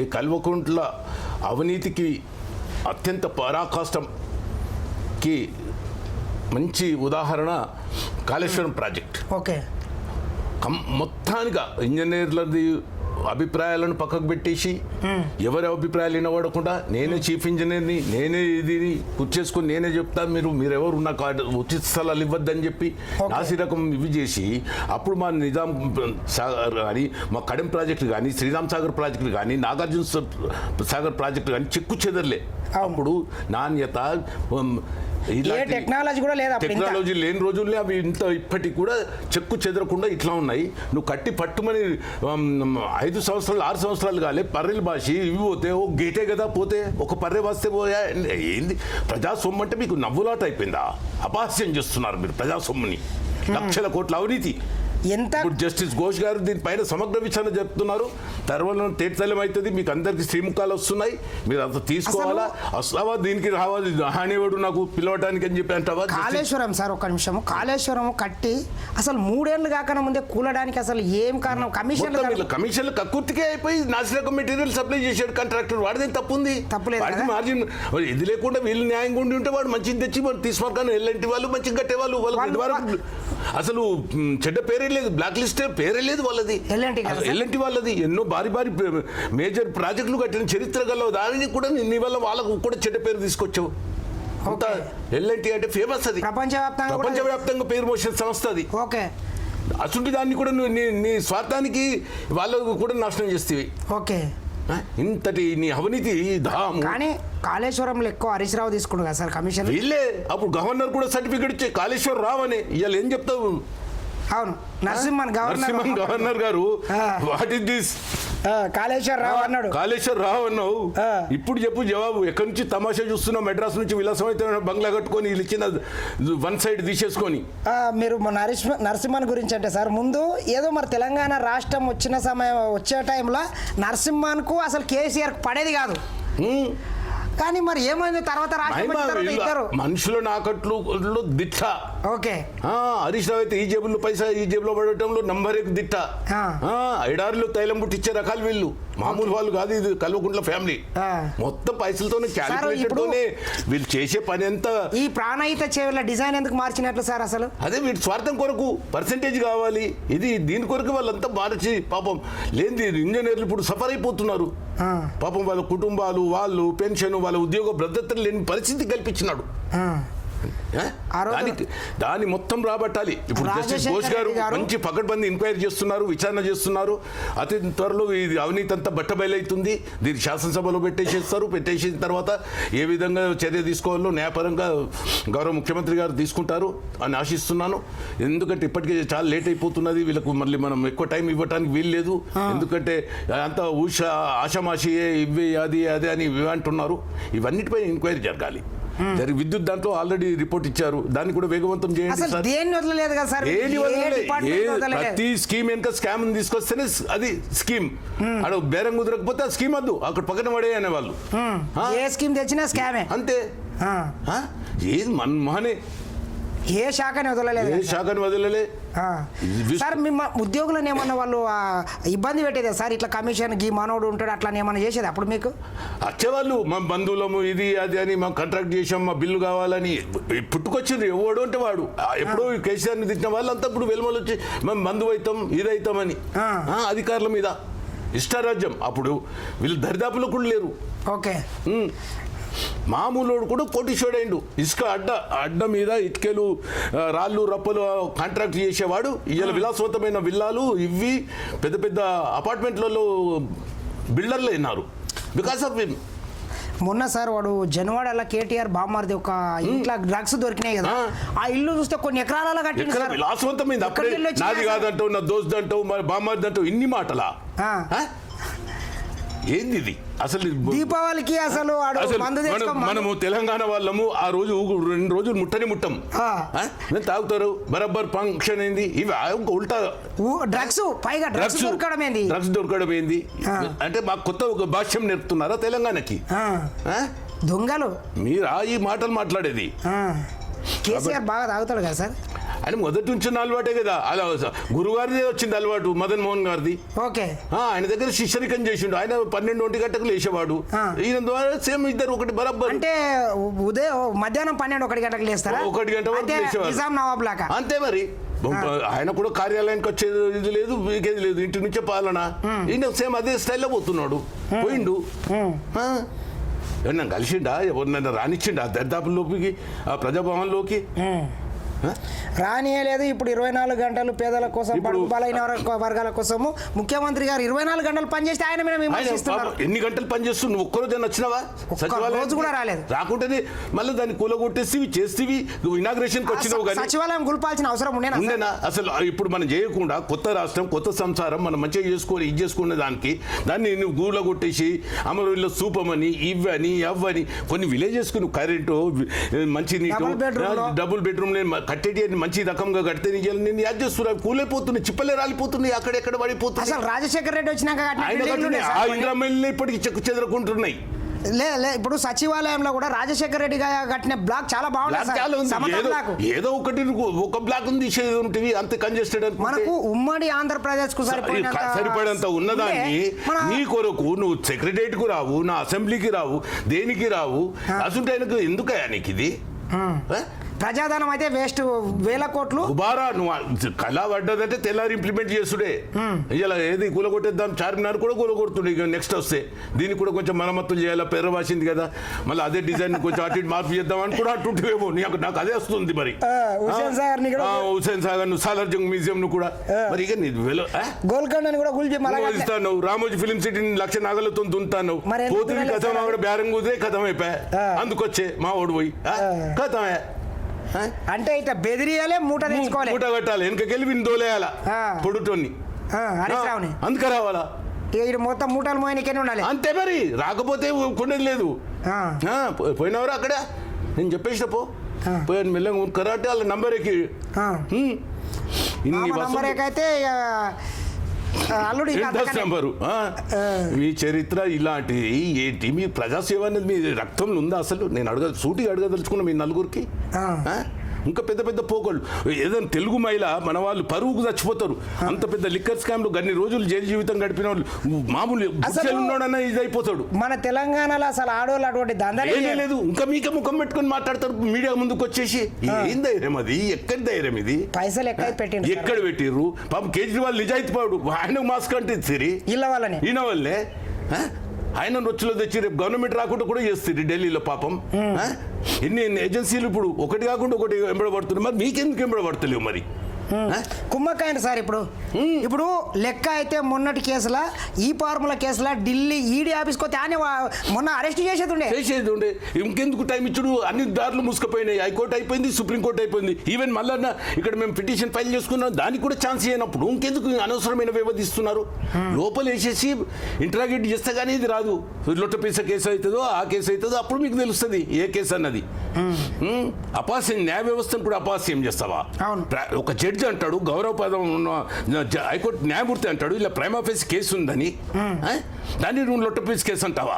ఈ కల్వకుంట్ల అవినీతికి అత్యంత పరాకాష్టంకి మంచి ఉదాహరణ కాళేశ్వరం ప్రాజెక్ట్. ఓకే. కం మొత్తానిగా ఇంజనీర్లది అభిప్రాయాలను పక్కకు పెట్టేసి ఎవరి అభిప్రాయాలు వినబడకుండా నేనే చీఫ్ ఇంజనీర్ని నేనే ఇది కూర్చేసుకొని నేనే చెప్తా మీరు మీరెవరు నాకు ఆ ఉచిత స్థలాలు ఇవ్వద్దని చెప్పి నాసి రకం ఇవి చేసి అప్పుడు మా నిజాం సాగర్ కానీ మా కడెం ప్రాజెక్టు కానీ శ్రీరామ్ సాగర్ ప్రాజెక్టు కానీ నాగార్జున సాగర్ ప్రాజెక్టు కానీ చెక్కు చెదరలే. అప్పుడు నాణ్యత ఏ టెక్నాలజీ కూడా లేదు. టెక్నాలజీ లేని రోజుల్లో అవి ఇంత ఇప్పటికి కూడా చెక్కు చెదరకుండా ఇట్లా ఉన్నాయి. నువ్వు కట్టి పట్టుమని ఐదు సంవత్సరాలు ఆరు సంవత్సరాలు కాలే పర్రెలు బాసి ఇవి పోతే ఓ గేటే కదా పోతే ఒక పర్రె వస్తే పోయా ఏంది? ప్రజా సొమ్ము అంటే మీకు నవ్వులాట అయిపోయిందా? అపహాస్యం చేస్తున్నారు మీరు ప్రజా సొమ్ముని లక్షల కోట్ల అవినీతి. ఎంత? జస్టిస్ ఘోష్ గారు దీనిపైన సమగ్ర విచారణ చెప్తున్నారు తర్వాత తేటతలం అవుతుంది మీకు అందరికి శ్రీముఖాలు వస్తున్నాయి. మీరు అంత తీసుకోవాలా? వస్తావా దీనికి రావాలి? హానివాడు నాకు పిలవడానికి అని చెప్పి అంటావా కాళేశ్వరం సార్ ఒక నిమిషం కాళేశ్వరం కట్టి అసలు మూడేళ్ళు కాకన ముందే కూలడానికి అసలు ఏం కారణం? కమిషన్ కమిషన్లు కక్కుర్తికే అయిపోయి నాసిరకం మెటీరియల్ సప్లై చేశాడు కాంట్రాక్టర్. వాడిదేం తప్పు ఉంది తప్పులేదు? మార్జిన్ ఇది లేకుండా వీళ్ళు న్యాయంగా ఉండి ఉంటే వాడు మంచిది తెచ్చి వాడు తీసుకొని ఎల్లంటి వాళ్ళు మంచిగా కట్టే వాళ్ళు అసలు చెడ్డ పేరే లేదు బ్లాక్ లిస్ట్ పేరే లేదు వాళ్ళది? ఎల్లంటి వాళ్ళది? ఎన్నో భారీ భారీ మేజర్ ప్రాజెక్టులు కట్టిన చరిత్ర గల దానిని కూడా నీ- వల్ల వాళ్ళకు కూడా చెడ్డ పేరు తీసుకొచ్చావు. అంత ఎల్ఎన్టీ అంటే ఫేమస్ అది. ప్రపంచవ్యాప్తంగా ప్రపంచవ్యాప్తంగా పేరు మోసిన సంస్థ అది. ఓకే. అసలు దాన్ని కూడా నువ్వు నీ నీ స్వార్థానికి వాళ్ళకు కూడా నాశనం చేస్తేవి. ఓకే? ఇంతటి నీ అవినీతి కానీ కాళేశ్వరంలో ఎక్కువ హరీష్ రావు తీసుకుంటు కదా సార్ కమిషన్ వీళ్ళే అప్పుడు గవర్నర్ కూడా సర్టిఫికెట్ ఇచ్చే కాళేశ్వర రావు అని ఇవాళ ఏం చెప్తావు? అవును. నరసింహన్ నరసింహన్ గవర్నర్ గారు. వాట్ ఇస్ దిస్ ఆ, కాళేశ్వర రావు అన్నాడు. కాళేశ్వర రావు అన్నావు. ఇప్పుడు చెప్పు జవాబు. ఎక్కడి నుంచి తమాషా చూస్తున్నావు మెడ్రాస్ నుంచి విలాసమైతే బంగ్లా కట్టుకొని వీళ్ళు ఇచ్చిన వన్ సైడ్ తీసేసుకొని. మీరు నరసింహన్ గురించి అంటే సార్ ముందు ఏదో మరి తెలంగాణ రాష్ట్రం వచ్చిన సమయం వచ్చే టైంలో నరసింహన్కు అసలు కేసీఆర్ పడేది కాదు. కానీ మరి ఏమైంది? తర్వాత రాష్ట్రం మనుషుల నాకట్లు దిట్ట. ఓకే. హరీష్ రావు అయితే ఈ జేబుల్లో పైసా ఈ జేబులో పడటంలో నంబర్ ఎక్ దిట్ట. ఎడారిలో తైలం పుట్టించే రకాలు వీళ్ళు. మామూలు వాళ్ళు కాదు ఇది కల్వకుంట్ల ఫ్యామిలీ. మొత్తం పైసలతోనే క్యాలిక్యులేటర్తోనే వీళ్ళు చేసే పని ఎంత ఈ ప్రాణహిత చెవుల డిజైన్ ఎందుకు మార్చినట్లు సార్ అసలు? అదే వీటి స్వార్థం కొరకు పర్సంటేజ్ కావాలి. ఇది దీని కొరకు వాళ్ళంతా మార్చి పాపం లేని ఇంజనీర్లు ఇప్పుడు సఫర్ అయిపోతున్నారు. పాపం వాళ్ళ కుటుంబాలు వాళ్ళు పెన్షన్ వాళ్ళ ఉద్యోగ భద్రత లేని పరిస్థితి కల్పించినాడు. దాన్ని మొత్తం రాబట్టాలి. ఇప్పుడు జస్టిస్ ఘోష్ గారు మంచి పకడ్బందీ ఎంక్వైరీ చేస్తున్నారు విచారణ చేస్తున్నారు. అతి త్వరలో ఇది అవినీతి అంతా బట్టబయలవుతుంది దీన్ని శాసనసభలో పెట్టేసేస్తారు. పెట్టేసిన తర్వాత ఏ విధంగా చర్య తీసుకోవాలో న్యాయపరంగా గౌరవ ముఖ్యమంత్రి గారు తీసుకుంటారు అని ఆశిస్తున్నాను. ఎందుకంటే ఇప్పటికే చాలా లేట్ అయిపోతున్నది. వీళ్ళకు మళ్ళీ మనం ఎక్కువ టైం ఇవ్వడానికి వీలు లేదు. ఎందుకంటే అంత ఊష ఆషమాషియే ఇవి అది అదే అని ఇవి అంటున్నారు ఇవన్నిటిపై ఎంక్వైరీ జరగాలి. జరిగి విద్యుత్ దాంట్లో ఆల్రెడీ రిపోర్ట్ ఇచ్చారు. దాన్ని కూడా వేగవంతం చేయండి ప్రతి స్కీమ్ వెనక స్కామ్ తీసుకొస్తేనే అది స్కీమ్. అక్కడ బేరం కుదరకపోతే ఆ స్కీమ్ వద్దు. అక్కడ పక్కన పడే అనేవాళ్ళు? ఏ స్కీమ్ తెచ్చినా స్కామే అంతే? ఏది మన్మోహనే ఏ శాఖని వదలలేదు ఏ. శాఖను వదలలే? సార్ మిమ్మ ఉద్యోగులను ఏమన్నా వాళ్ళు ఇబ్బంది పెట్టేదే? సార్ ఇట్లా కమిషన్ గీ మనోడు ఉంటాడు అట్లా ఏమన్నా చేసేది అప్పుడు మీకు? వచ్చేవాళ్ళు మా బంధువులము ఇది అది అని మా కాంట్రాక్ట్ చేసాం మా బిల్లు కావాలని పుట్టుకొచ్చిండ్రు ఎవడు అంటే వాడు. ఎప్పుడో కేసీఆర్ని తిట్టిన వాళ్ళంతా ఇప్పుడు వెలుమలు వచ్చి మేము బంధువు అవుతాం ఇది అవుతామని ఆ. ఆ, అధికారుల మీద. ఇష్టారాజ్యం. అప్పుడు వీళ్ళు దరిదాపులో కూడా లేరు. ఓకే. మామూలుడు కూడా కోటీశ్వరుడైండు. ఇసుక అడ్డ అడ్డ మీద ఇటుకలు రాళ్ళు రప్పలు కాంట్రాక్ట్ చేసేవాడు. ఇవాళ విలాసవంతమైన విల్లాలు ఇవి పెద్ద పెద్ద అపార్ట్మెంట్లలో బిల్డర్లు అయినారు. బికాస్ ఆఫ్ హిమ్ మొన్న సార్ వాడు జనవాడలో కేటీఆర్ బామ్మారిది ఒక ఇంట్లో డ్రగ్స్ దొరికినాయి కదా. ఆ. ఇల్లు చూస్తే కొన్ని ఎకరాలలో కట్టింది నాది? కాదంటావు నా దోస్త్ అంటావు మరి బామ్మారిది అంటావు ఇన్ని మాటలా? ఏంది ఇది అసలు దీపావళికి అసలు మనము తెలంగాణ వాళ్ళము ఆ రోజు రెండు రోజులు ముట్టని ముట్టం. తాగుతారు? బరబ్బర్ ఫంక్షన్ అయింది ఇవి ఉల్టా. డ్రగ్స్ పైగా డ్రగ్స్ దొరకడం ఏంది? డ్రగ్స్ దొరకడం ఏంది. అంటే మాకు కొత్త ఒక భాష్యం నేర్పుతున్నారా తెలంగాణకి? దొంగలు? మీరు ఆ ఈ మాటలు మాట్లాడేది. కేసీఆర్ బాగా తాగుతాడు కదా సార్? ఆయన మొదటి నుంచి అలవాటే కదా. అలా గురుగారిదే వచ్చింది అలవాటు మదన్ మోహన్ గారిది. ఓకే. ఆయన దగ్గర శిష్యరికం చేసిండు. ఆయన పన్నెండు ఒంటి గంటకు లేచేవాడు. ఈయన ద్వారా సేమ్ ఇద్దరు ఒకటి బరాబర్. అంటే ఉదయం మధ్యాహ్నం పన్నెండు ఒకటి గంటలకు లేస్తారా? ఒకటి గంట వరకు అంటే లేచేవారు. నిజాం నవాబ్ లాగా. అంతే మరి. ఆయన కూడా కార్యాలయానికి వచ్చేది ఇది లేదు వీకేది లేదు. ఇంటి నుంచే పాలన. ఈయన సేమ్ అదే స్టైల్లో పోతున్నాడు. పోయిండు. ఎవరినైనా కలిసిండా? ఎవరినైనా రానిచ్చిండా? దరిదాపుల్లోకి ఆ ప్రజాభవన్లోకి? రానియలేదు ఇప్పుడు ఇరవై నాలుగు గంటలు పేదల కోసం బలైన వర్గ- వర్గాల కోసము ముఖ్యమంత్రి గారు ఇరవై నాలుగు గంటలు పనిచేస్తే ఆయన మీద ఆయన విమర్శిస్తున్నారు ఎన్ని గంటలు పనిచేస్తూ నువ్వు ఒక్కరోజు వచ్చినావా? రోజు కూడా రాలేదు. రాకుంటేనే మళ్ళీ దాన్ని కూలగొట్టేసి చేస్తేవి నువ్వు ఇనాగ్రేషన్కి వచ్చినావు కానీ సచివాలయం గుల్పాల్సిన అవసరం ఉండేనా సార్? ఉండేనా అసలు ఇప్పుడు మనం చేయకుండా కొత్త రాష్ట్రం కొత్త సంసారం మనం మంచిగా చేసుకొని ఇది చేసుకునే దానికి దాన్ని నువ్వు గూళ్ళ కొట్టేసి అమరుల్లో సూపమని ఇవ్వని అవ్వని కొన్ని విలేజెస్కి నువ్వు కరెంటు మంచి నీటు. డబుల్ బెడ్రూమ్ కట్టేటి అని మంచి రకంగా కడితే నేను యాడ్ చేస్తున్నా కూలైపోతున్నాయి చిప్పలే రాలిపోతున్నాయి అక్కడెక్కడ పడిపోతున్నాయి అసలు రాజశేఖర రెడ్డి వచ్చినాక ఆ. ఇంద్రమల్లి ఇప్పటికి చెక్కు చెదరకుంటున్నాయి లే లే ఇప్పుడు సచివాలయంలో కూడా రాజశేఖర రెడ్డి గారు కట్టిన బ్లాక్ చాలా బాగుంది ఏదో ఒకటి ఒక బ్లాక్ ఉంది తీసేది ఉంటుంది అంత కంజెస్టెడ్ మనకు ఉమ్మడి ఆంధ్రప్రదేశ్కు సరిపడంత ఉన్నదాన్ని నీ కొరకు నువ్వు సెక్రటరియట్కు రావు నా అసెంబ్లీకి రావు దేనికి రావు? అసలు ఆయనకు ఎందుకయ్యా నీకు ఇది? ప్రజాధనం అయితే వేస్ట్. వేల కోట్లు. గుబారా నువ్వు కళ పడ్డదంటే తెల్లారి ఇంప్లిమెంట్ చేసుడే ఇలా ఏది కూలగొట్టేద్దాం? చార్మినార్ కూడా కూలగొడుతుండే. ఇక నెక్స్ట్ వస్తే దీనికి కూడా కొంచెం మరమ్మతులు చేయాలా? పెర్ర వాసింది కదా. మళ్ళీ అదే డిజైన్ కొంచెం అటు ఇటు మార్పు చేద్దాం అని కూడా అంటుంటేమో నాకు నాకు అదే వస్తుంది మరి. ఆ, హుస్సేన్ సాగర్ని కూడా- సాగర్ సాలార్జంగ్ మ్యూజియం ను కూడా. మరి ఇక నీ? గోల్కొండ కూడా. ఇస్తాను రామోజీ ఫిలిం సిటీని లక్ష నగలతో దుంతాను పోతుంది కథం ఆవిడ బేరం కుదిరే కథం అయిపోయా. అందుకొచ్చే మా ఓడి పోయి ఆ? కథమే? అంటే ఇట్లా బెదిరియాలే మూట తెచ్చుకోవాలి. మూట కట్టాలి వెనకకెళ్ళి విని దోలేయాల. పొడుటోని అందుక రావాలా? ఇక మొత్తం మూటలు మోయనికనే ఉండాలి. అంతే మరి రాకపోతే కొనేది లేదు. పోయినవరా అక్కడ? నేను చెప్పేసిన పో. పోయాను మెల్లగా కరాటే వాళ్ళ నంబర్ ఎక్కి. ఇన్ని నంబర్ ఆ, అల్లుడు. నెంబరు. మీ చరిత్ర ఇలాంటిది ఏంటి మీ ప్రజాసేవ అనేది మీ రక్తంలో ఉందా అసలు నేను అడగ సూటిగా అడగదలుచుకున్నా మీ నలుగురికి? ఇంకా పెద్ద పెద్ద పోకోళ్ళు ఏదైనా తెలుగు మహిళ మన వాళ్ళు పరువుకు చచ్చిపోతారు. అంత పెద్ద లిక్కర్ స్కామ్లో గన్ని రోజులు జైలు జీవితం గడిపిన వాళ్ళు మామూలు ఉన్నాడన్న ఇది అయిపోతాడు. మన తెలంగాణలో అసలు ఆడవాళ్ళు అటువంటి లేదు. ఇంకా మీకే ముఖం పెట్టుకొని మాట్లాడతారు మీడియా ముందుకు వచ్చేసి. ఏం ధైర్యం అది? ఎక్కడి ధైర్యం ఇది? పైసలు ఎక్కడ పెట్టిండు సార్. ఎక్కడ పెట్టిర్రు? పాపం కేజ్రీవాల్ నిజాయితీ పాడు ఆయన మాస్క్ అంటే సిరి? ఇళ్ళ వాళ్ళని. ఈయన వల్లే? ఆయన రొచ్చులో తెచ్చి రేపు గవర్నమెంట్ రాకుండా కూడా చేస్తుంది ఢిల్లీలో పాపం? ఎన్ని ఎన్ని ఏజెన్సీలు ఇప్పుడు ఒకటి కాకుండా ఒకటి ఎంబడబడుతున్నాయి. మరి మీకెందుకు ఎంబడబడతలేవు మరి? ఆ? కుమ్మక్కైంది సార్ ఇప్పుడు. ఇప్పుడు లెక్క అయితే మొన్నటి కేసుల ఈ ఫార్ములా కేసుల ఢిల్లీ ఈడీ ఆఫీస్కి వస్తే ఆయన మొన్న అరెస్ట్ చేసేది చేసేది ఉండే ఇంకెందుకు టైం ఇచ్చుడు? అన్ని దారులు మూసుకుపోయినాయి. హైకోర్టు అయిపోయింది సుప్రీంకోర్టు అయిపోయింది. ఈవెన్ మళ్ళా ఇక్కడ మేము పిటిషన్ ఫైల్ చేసుకున్నాం. దానికి కూడా ఛాన్స్ ఇవ్వనప్పుడు ఇంకెందుకు అనవసరమైన వ్యవధిస్తున్నారు? లోపల వేసేసి ఇంటరాగేట్ చేస్తే కానీ ఇది రాదు. లొట్ట పీస కేసు అవుతుందో ఆ కేసు అవుతుందో అప్పుడు మీకు తెలుస్తుంది ఏ కేసు అన్నది. అపాస్యం న్యాయ వ్యవస్థను కూడా అపాస్యం చేస్తావా? ఒక జడ్జి అంటాడు గౌరవ పదం ఉన్న హైకోర్టు న్యాయమూర్తి అంటాడు ఇలా ప్రైమ్ ఆఫీస్ కేసు ఉందని ఆ? దాన్ని నువ్వు లొట్టపీస్ కేసు అంటావా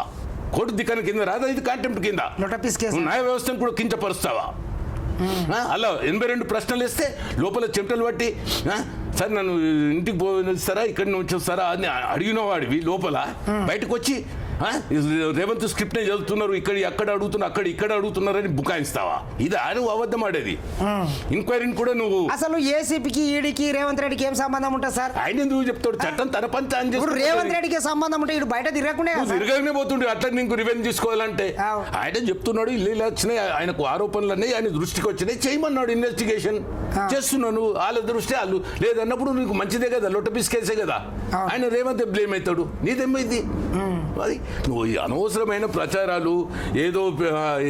కోర్టు దిక్కన కింద రాదా ఇది కాంటెంప్ట్ కింద లొట్ట పీస్ కేసు. న్యాయ వ్యవస్థను కూడా కించపరుస్తావా ఆ? అలా ఎనభై రెండు ప్రశ్నలు వేస్తే లోపల చెమటలు పట్టి? సార్ నన్ను ఇంటికి పోనిస్తారా ఇక్కడ నుంచి వస్తారా అని అడిగిన వాడివి లోపల బయటకు వచ్చి? రేవంత్ స్క్రిప్ట్ చదువుతున్నారు ఇక్కడ అక్కడ అడుగుతున్నారు అక్కడ ఇక్కడ అడుగుతున్నారని బుకాయిస్తావా? ఇది నువ్వు అబద్ధం ఆడేది. ఇంక్వైరీని కూడా నువ్వు అసలు ఏసీపీకి ఈడీకి రేవంత్ రెడ్డికి ఏం సంబంధం ఉంటుంది సార్? ఆయన ఎందుకు చెప్తాడు? చట్టం తన పని తాను. రేవంత్ రెడ్డికి సంబంధం ఉంటే ఇటు బయట తిరగకుండా నువ్వు? తిరగనే పోతుండే అట్లా నీకు రివెంజ్ తీసుకోవాలంటే. ఆయన చెప్తున్నాడు ఇల్లు ఇలా వచ్చినాయి ఆయనకు ఆరోపణలు అన్నీ ఆయన దృష్టికి వచ్చినాయి. చేయమన్నాడు ఇన్వెస్టిగేషన్ నువ్వు వాళ్ళ దృష్టి వాళ్ళు. లేదన్నప్పుడు నీకు మంచిదే కదా లొట్టపీస్ కేసే కదా. ఆయన రేవంత్ బ్లేమ్ అవుతాడు. నీదేమైంది అది నువ్వు అనవసరమైన ప్రచారాలు ఏదో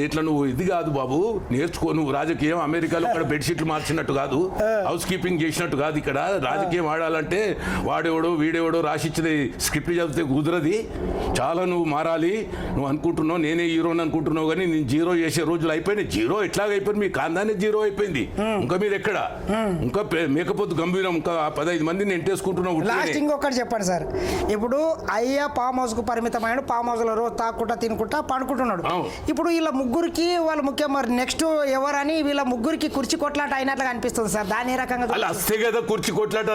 ఇట్లా నువ్వు ఇది కాదు బాబు నేర్చుకో నువ్వు రాజకీయం అమెరికాలో అక్కడ బెడ్షీట్లు మార్చినట్టు కాదు హౌస్ కీపింగ్ చేసినట్టు కాదు ఇక్కడ. రాజకీయం ఆడాలంటే వాడెవడో వీడెవడో రాసిచ్చిన స్క్రిప్ట్ చదివితే కుదరది. చాలా నువ్వు మారాలి. నువ్వు అనుకుంటున్నావు నేనే హీరోని అనుకుంటున్నావు కానీ నేను జీరో చేసే రోజులు అయిపోయినాయి. జీరో ఎట్లాగ అయిపోయింది మీ కాందానే జీరో అయిపోయింది. ఇంకా మీరు ఎక్కడ ఇంకా మేకపోతు గంభీరం ఇంకా పదహైదు మందిని ఎంటేసుకుంటున్నావు లాస్ట్ ఇంకొకటి చెప్పండి సార్. ఇప్పుడు అయ్యా ఫామ్ హౌస్కు పరిమితమైన లో రోజు తాక్కుంటా తినుకుంటా పండుకుంటున్నాడు. ఇప్పుడు వీళ్ళ ముగ్గురికి వాళ్ళ ముఖ్యం మరి నెక్స్ట్ ఎవరని వీళ్ళ ముగ్గురికి కుర్చీ కొట్లాట అయినట్లుగా అనిపిస్తుంది సార్. దాని ఏ రకంగా కదా కుర్చీ కొట్లాట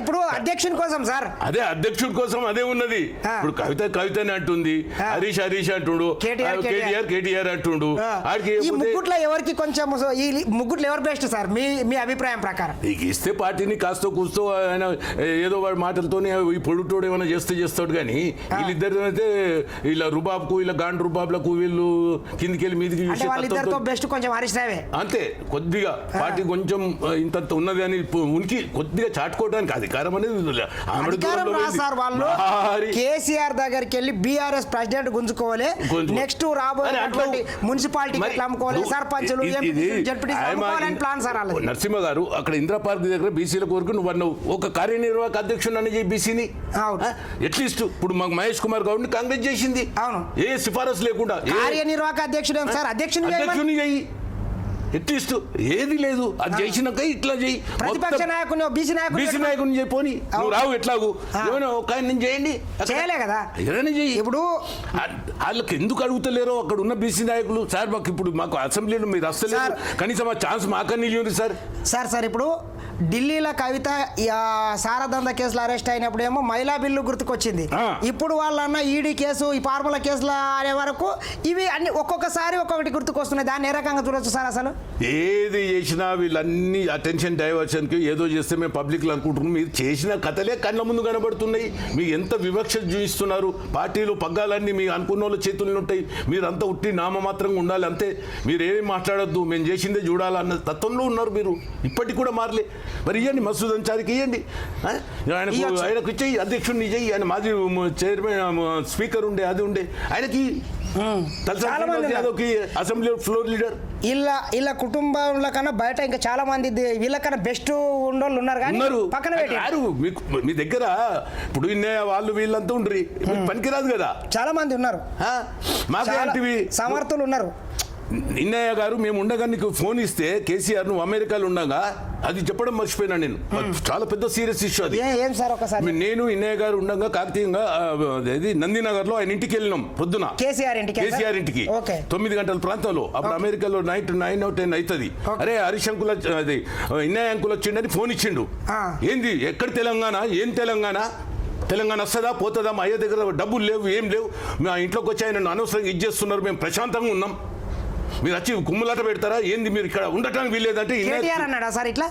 ఇప్పుడు అధ్యక్షుని కోసం సార్. అదే అధ్యక్షుడి కోసం అదే ఉన్నది. ఇప్పుడు కవిత కవితని అంటుంది. హరీష్ హరీష్ అంటుండు. కేటీఆర్, కేటీఆర్. కేటీఆర్ అంటుండు. ఈ? ముగ్గుట్లో ఎవరికి కొంచెం ఈ ముగ్గుట్లో ఎవరు బెస్ట్ సార్? మీ మీ అభిప్రాయం ప్రకారం. నీకు ఇస్తే పార్టీని కాస్త కూస్తో ఆయన ఏదో వాడి మాటలతోనే ఈ పొడుటోడు ఏమైనా చేస్తే చేస్తాడు కానీ వీళ్ళిద్దరు అయితే ఇలా రుబాబ్కు ఇలా గాండ్ రుబాబ్లకు వీళ్ళు కిందికి వెళ్ళి మీదికి చూసే బెస్ట్ కొంచెం హరీష్ రావే అంతే కొద్దిగా పార్టీ కొంచెం ఇంతంత ఉన్నది అని ఉనికి కొద్దిగా చాటుకోవడానికి అధికారం అనేది కేసీఆర్ దగ్గరికి వెళ్ళి బీఆర్ఎస్ ప్రెసిడెంట్ గుంజుకోవాలి. గుంజుకో- నెక్స్ట్ అట్లా- మున్సిపాలిటీ అమ్ముకోవాలి సర్పంచులు ప్లాన్ సార్ నరసింహ గారు అక్కడ ఇందిరా పార్క్ దగ్గర బీసీల కొరకు నువ్వు అన్నావు. ఒక కార్యనిర్వాహక అధ్యక్షుడు అని బీసీని. ఎట్లీస్ట్ ఇప్పుడు మాకు మహేష్ కుమార్ గౌడ్ని కాంగ్రెస్ చేసింది. అవును. ఏ సిఫారసు లేకుండా కార్యనిర్వాహక అధ్యక్షుడు సార్? అధ్యక్షుని ఎట్లీస్ట్ ఏది లేదు. అది చేసినాక ఇట్లా చెయ్యి ప్రతిపక్ష నాయకుని బీసీ నాయకుని బీసీ నాయకుని చెప్పని నువ్వు. రావు ఎట్లాగు. ఏమైనా ఒక ఆయన చేయండి. అక్కడ. చేయలే కదా. ఎవరైనా చెయ్యి ఇప్పుడు వాళ్ళకి ఎందుకు అడుగుతలేరో అక్కడ ఉన్న బీసీ నాయకులు? సార్ మాకు ఇప్పుడు మాకు అసెంబ్లీలో మీరు సార్. కనీసం ఆ ఛాన్స్ మాకని ఇవ్వండి సార్. సార్ సార్ ఇప్పుడు ఢిల్లీలో కవిత సారదంద కేసులో అరెస్ట్ అయినప్పుడేమో మహిళా బిల్లు గుర్తుకొచ్చింది. ఇప్పుడు వాళ్ళన్న ఈడీ కేసు ఈ ఫార్ములా కేసులు అనే వరకు ఇవి అన్ని ఒక్కొక్కసారి ఒక్కొక్కటి గుర్తుకొస్తున్నాయి. దాన్ని ఏ రకంగా చూడొచ్చు సార్ అసలు? ఏది చేసినా వీళ్ళన్ని అటెన్షన్ డైవర్షన్కి ఏదో చేస్తే మేము పబ్లిక్లో అనుకుంటున్నాం. మీరు చేసిన కథలే కళ్ళ ముందు కనబడుతున్నాయి. మీరు ఎంత వివక్ష చూపిస్తున్నారు పార్టీలు పగ్గాలన్నీ మీ అనుకున్న వాళ్ళ చేతుల్లో ఉంటాయి. మీరంతా ఉట్టి నామమాత్రంగా ఉండాలి అంతే. మీరు ఏమి మాట్లాడొద్దు. మేము చేసిందే చూడాలన్న తత్వంలో ఉన్నారు మీరు. ఇప్పటికి కూడా మారలే. మరి ఇవ్వండి మసూద్ అన్సారికి ఇవ్వండి? ఆయనకు. ఆయనకు ఇచ్చేయి అధ్యక్షుడిని చెయ్యి ఆయన మాజీ చైర్మన్ స్పీకర్ ఉండే అది ఉండే. ఆయనకి యాదవ్కి అసెంబ్లీ ఫ్లోర్ లీడర్. ఇలా ఇలా కుటుంబంలో కన్నా బయట ఇంకా చాలా మంది వీళ్ళకన్నా బెస్ట్ ఉండోళ్ళు ఉన్నారు కానీ పక్కన పెట్టి రారు. మీకు మీ దగ్గర ఇప్పుడు వాళ్ళు వీళ్ళంతా ఉండ్రి. పనికిరాదు కదా. చాలా మంది ఉన్నారు? మాకు సమర్థులు ఉన్నారు. నిన్నయ్య గారు మేము ఉండగా నీకు ఫోన్ ఇస్తే కేసీఆర్ నువ్వు అమెరికాలో ఉండగా అది చెప్పడం మర్చిపోయినా నేను. చాలా పెద్ద సీరియస్ ఇష్యూ అది. ఏ సార్ ఒకసారి? నేను ఇన్నయ్య గారు ఉండగా కాకతీయంగా అది నందినగర్లో ఆయన ఇంటికి వెళ్ళినాం పొద్దున. కేసీఆర్ ఇంటికి కేసీఆర్ ఇంటికి. తొమ్మిది గంటల ప్రాంతంలో. అప్పుడు అమెరికాలో నైట్ నైన్ టెన్ అవుతుంది. అరే హరీష్ అంకుల్ అది ఇన్నయ్య అంకుల్ వచ్చిండని ఫోన్ ఇచ్చిండు. ఏంది ఎక్కడ తెలంగాణ? ఏం తెలంగాణ? తెలంగాణ వస్తుందా పోతుందా? మా అయ్య దగ్గర డబ్బులు లేవు ఏం లేవు. మా ఇంట్లోకి వచ్చి ఆయన అనవసరంగా ఇచ్చేస్తున్నారు మేము ప్రశాంతంగా ఉన్నాం. మీరు వచ్చి కుమ్ములాట పెడతారా ఏంది మీరు ఇక్కడ ఉండటానికి వీల్లేదంటే కేటీఆర్ అన్నాడా సార్ ఇట్లా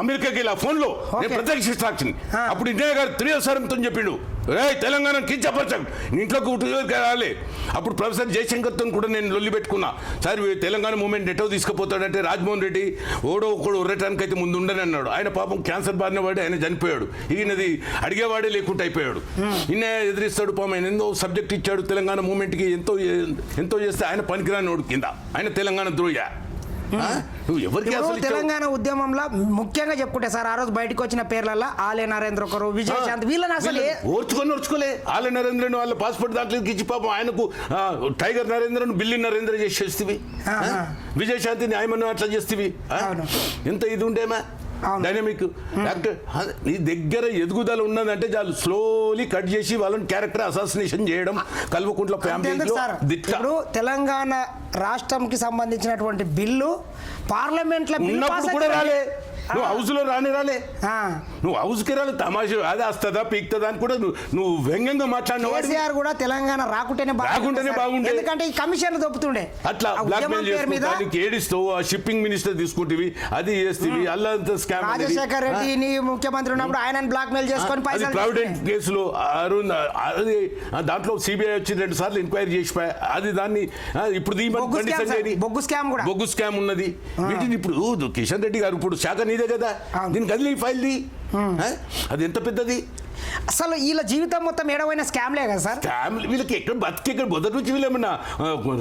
అమెరికాకి వెళ్ళా ఫోన్లో. ప్రత్యక్ష సాక్షిని. అప్పుడు ఇండియా గారు త్రియోసారంతో చెప్పిండు రే తెలంగాణ కించపరచం ఇంట్లోకి ఉట్టుకు రాలే. అప్పుడు ప్రొఫెసర్ జయశంకర్తో కూడా నేను లొల్లి పెట్టుకున్నా. సార్ తెలంగాణ మూమెంట్ ఎటో తీసుకుపోతాడంటే రాజ్మోహన్ రెడ్డి ఓడో ఒకడు ఉర్రటానికి అయితే ముందు ఉండని అన్నాడు. ఆయన పాపం క్యాన్సర్ బారిన వాడి ఆయన చనిపోయాడు. ఈయనది అడిగేవాడే లేకుండా అయిపోయాడు. ఈయన ఎదిరిస్తాడు పాపం. ఆయన ఎంతో సబ్జెక్ట్ ఇచ్చాడు తెలంగాణ మూమెంట్కి. ఎంతో ఎంతో చేస్తే ఆయన పనికిరాని కింద. ఆయన తెలంగాణ ద్రోయ నువ్వు ఎవరికి ఇప్పుడు అసలు ఇచ్చావు? తెలంగాణ ఉద్యమంలో ముఖ్యంగా చెప్పుకుంటే సార్ ఆ రోజు బయటకు వచ్చిన పేర్లలో ఆలయ నరేంద్ర ఒకరు విజయశాంతి వీళ్ళని అసలు ఏ- వీళ్ళు ఓర్చుకొని ఓర్చుకోలే ఆల నరేంద్రను వాళ్ళ పాస్పోర్ట్ దాంట్లో ఇచ్చి పాపం ఆయనకు ఆ, టైగర్ నరేంద్రను బిల్లి నరేంద్ర చేసేస్తేవి. విజయశాంతి న్యాయమను అట్లా చేస్తేవి ఆ? అవును. ఎంత ఇది ఉండేమా. డైనమిక్ యాక్టర్ నీ దగ్గర ఎదుగుదల ఉన్నదంటే చాలు. స్లోలీ కట్ చేసి వాళ్ళని క్యారెక్టర్ అసాసినేషన్ చేయడం కల్వకుంట్ల ఇప్పుడు తెలంగాణ రాష్ట్రంకి సంబంధించినటువంటి బిల్లు పార్లమెంట్లో బిల్లు కూడా రాలే. నువ్వు హౌస్లో రాని రాలే. నువ్వు హౌస్కి రాలే తమాషా అది వస్తుందా పీక్తుందా అని కూడా నువ్వు వ్యంగ్యంగా మాట్లాడిన కేసీఆర్ కూడా తెలంగాణ రాకుంటేనే రాకుంటేనే. బాగుండే. ఎందుకంటే ఈ కమిషన్లు దొప్పుతుండే అట్లా ఆ బ్లాక్ ఉద్యమం మెయిల్ పేరు మీద చేసుకోవడానికి ఏడిస్తావు ఆ షిప్పింగ్ మినిస్టర్ తీసుకుంటేవి అది చేస్తేవి అల్లంత స్కామ్ రాజశేఖర్ రెడ్డిని ముఖ్యమంత్రి ఉన్నప్పుడు ఆయన బ్లాక్ మెయిల్ చేసుకొని పైసలు ప్రావిడెంట్. కేసులో అరుణ్ అది దాంట్లో సిబిఐ వచ్చి రెండు సార్లు ఎంక్వైరీ చేసిపోయా అది దాన్ని ఇప్పుడు బొగ్గు స్కామ్ కూడా బొగ్గు స్కామ్ ఉన్నది వీటిని ఇప్పుడు కిషన్ రెడ్డి గారు ఇప్పుడు శాఖ నీదే కదా? అవును. దీనికి కదిలి ఫైల్ ది ఆ? అది ఎంత పెద్దది? అసలు వీళ్ళ జీవితం మొత్తం ఏడవైన స్కామ్లే కదా సార్? ఫ్యామిలీ వీళ్ళకి ఎక్కడ బతికి ఎక్కడ మొదటి నుంచి వీళ్ళేమన్నా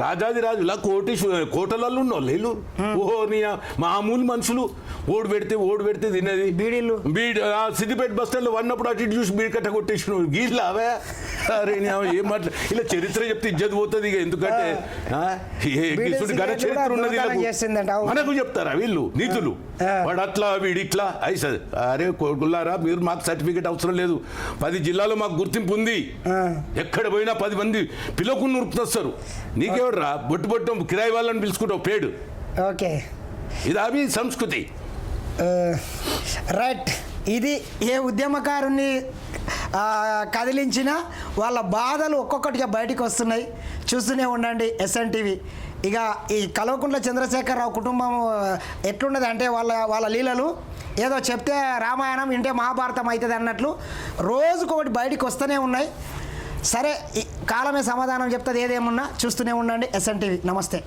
రాజాది రాజు ఇలా కోటి కోటలలో ఉన్న వీళ్ళు ఓహో నీ మామూలు మనుషులు ఓడి పెడితే ఓడి పెడితే తినేది బీడీలు. బీడ్ సిద్దిపేట బస్ స్టాండ్లో వన్నప్పుడు అటు ఇటు చూసి బీడ్ కట్ట కొట్టేసిన గీళ్ళు అవే అరే ఏం మాట్లా ఇలా చరిత్ర చెప్తే ఇజ్జత్ పోతుంది ఇక ఎందుకంటే ఘన చరిత్ర ఉన్నది. మనకు చెప్తారా వీళ్ళు? నీతులు. వాడు అట్లా వీడు ఇట్లా అయి అరే కొడుకులారా మీరు మాకు సర్టిఫికేట్ అవసరం లేదు. పది జిల్లాలో మాకు గుర్తింపు ఉంది. ఎక్కడ పోయినా పది మంది పిలవకుండా ఉరుకుతొస్తారు. నీకెవడరా బొట్టు బొట్టు కిరాయి వాళ్ళని పిలుచుకుంటావు పేడు. ఓకే. ఇది అవి సంస్కృతి. రైట్. ఇది ఏ ఉద్యమకారుని కదిలించినా వాళ్ళ బాధలు ఒక్కొక్కటిగా బయటికి వస్తున్నాయి. చూస్తూనే ఉండండి ఎస్ఎన్ టీవీ ఇక ఈ కల్వకుంట్ల చంద్రశేఖరరావు కుటుంబం ఎట్లున్నది అంటే వాళ్ళ వాళ్ళ లీలలు? ఏదో చెప్తే రామాయణం ఇంటే మహాభారతం అవుతుంది అన్నట్లు రోజుకొకటి బయటికి వస్తూనే ఉన్నాయి. సరే కాలమే సమాధానం చెప్తుంది ఏదేమున్నా చూస్తూనే ఉండండి. ఎస్ఎన్ టీవీ నమస్తే.